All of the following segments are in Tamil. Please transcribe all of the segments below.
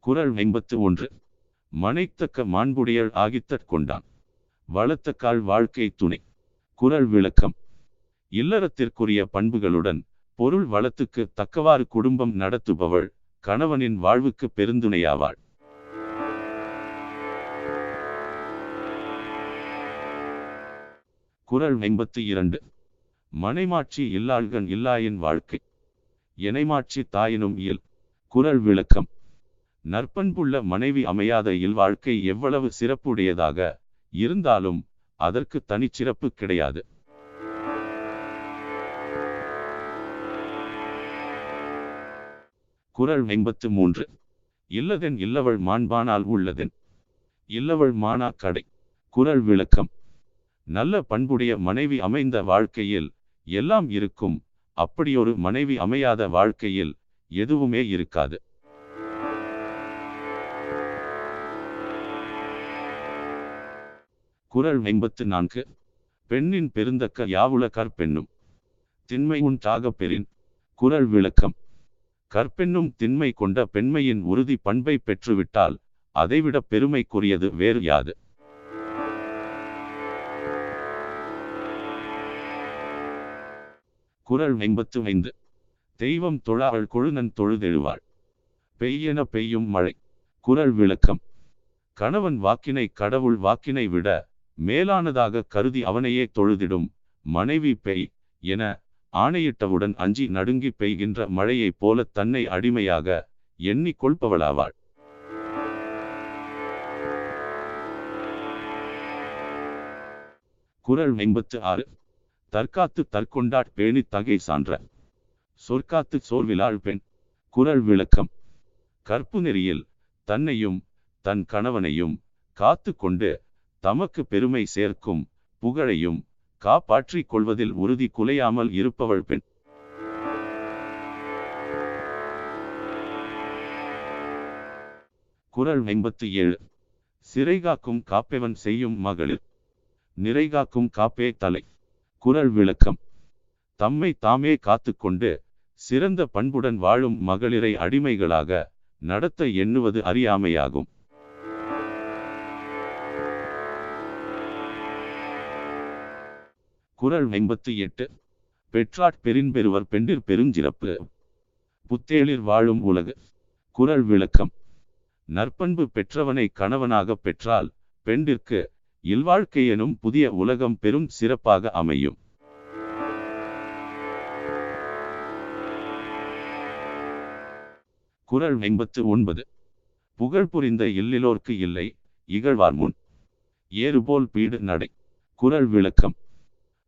குரல் ஐம்பத்து ஒன்று. மனைத்தக்க மாண்புடையள் ஆகித்தற் கொண்டான். வளத்தக்கால் வாழ்க்கை துணை. குரல் விளக்கம். இல்லறத்திற்குரிய பண்புகளுடன் பொருள் வளத்துக்கு தக்கவாறு குடும்பம் நடத்துபவள் கணவனின் வாழ்வுக்கு பெருந்துணையாவாள். குரல் ஐம்பத்து இரண்டு. மனைமாட்சி இல்லாள்கண் இல்லாயின் வாழ்க்கை. எனைமாட்சி தாயினும் இயல். குரல் விளக்கம். நற்பண்புள்ள மனைவி அமையாத இல்வாழ்க்கை எவ்வளவு சிறப்புடையதாக இருந்தாலும் அதற்கு தனிச்சிறப்பு கிடையாது. குரல் ஐம்பத்து மூன்று. இல்லதென் இல்லவள் மாண்பானால் உள்ளதென். இல்லவள் மானா கடை. குரல் விளக்கம். நல்ல பண்புடைய மனைவி அமைந்த வாழ்க்கையில் எல்லாம் இருக்கும். அப்படியொரு மனைவி அமையாத வாழ்க்கையில் எதுவுமே இருக்காது. குரல் ஐம்பத்து நான்கு. பெண்ணின் பெருந்தக்க யாவுல கற்பெண்ணும்? திண்மை உண்டாக பெறின். குரல் விளக்கம். கற்பெண்ணும் திண்மை கொண்ட பெண்மையின் உறுதி பண்பை பெற்றுவிட்டால் அதைவிட பெருமைக்குரியது வேறு யாது? குரல் ஐம்பத்து ஐந்து. தெய்வம் தொழாள் கொழுநன் தொழுதெழுவாள். பெய்யென பெய்யும் மழை. குரல் விளக்கம். கணவன் வாக்கினை கடவுள் வாக்கினை விட மேலானதாக கருதி அவனையே தொழுதிடும். மனைவி பெய் என ஆணையிட்டவுடன் அஞ்சி நடுங்கி பெய்கின்ற மழையைப் போல தன்னை அடிமையாக எண்ணிக் கொள்பவளாவாள். குரல் ஐம்பத்து ஆறு தற்காத்து தற்கொண்டாட் பேணி தகை சான்ற. சொற்காத்து சோர்விலாள் பெண். குரல் விளக்கம். கற்பு நெறியில் தன்னையும் தன் கணவனையும் காத்து கொண்டு தமக்கு பெருமை சேர்க்கும் புகழையும் காப்பாற்றிக் கொள்வதில் உறுதி குலையாமல் இருப்பவள் பெண். குரல் ஐம்பத்தி ஏழு சிறைகாக்கும் காப்பேவன் செய்யும் மகளிர். நிறைகாக்கும் காப்பே தலை. குரல் விளக்கம். தம்மை தாமே காத்துக்கொண்டு சிறந்த பண்புடன் வாழும் மகளிரை அடிமைகளாக நடத்த எண்ணுவது அறியாமையாகும். குரல் ஐம்பத்து எட்டு. பெற்றாட் பெருவர் பெண்டிர் பெருஞ்சிறப்பு. புத்தேளிர் வாழும் உலகு. குரல் விளக்கம். நற்பண்பு பெற்றவனை கணவனாக பெற்றால் பெண்டிற்கு இல்வாழ்க்கை எனும் புதிய உலகம் பெரும் சிறப்பாக அமையும். குரல் ஐம்பத்து ஒன்பது. புகழ் புரிந்த இல்லிலோர்க்கு இல்லை இகழ்வார் முன். ஏறுபோல் பீடு நடை. குரல் விளக்கம்.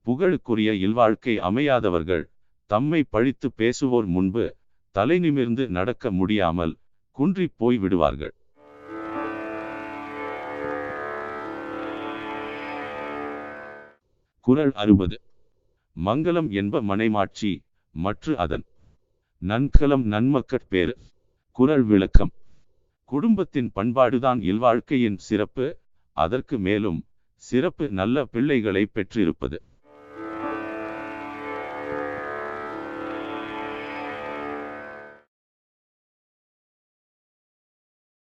புகழுக்குரிய இல்வாழ்க்கை அமையாதவர்கள் தம்மை பழித்து பேசுவோர் முன்பு தலை நிமிர்ந்து நடக்க முடியாமல் குன்றி போய் விடுவார்கள். குரல் அறுபது. மங்களம் என்ப மனைமாட்சி மற்ற அதன். நன்கலம் நன்மக்கட்பேறு குரல் விளக்கம். குடும்பத்தின் பண்பாடுதான் இல்வாழ்க்கையின் சிறப்பு. அதற்கு மேலும் சிறப்பு நல்ல பிள்ளைகளை பெற்றிருப்பது.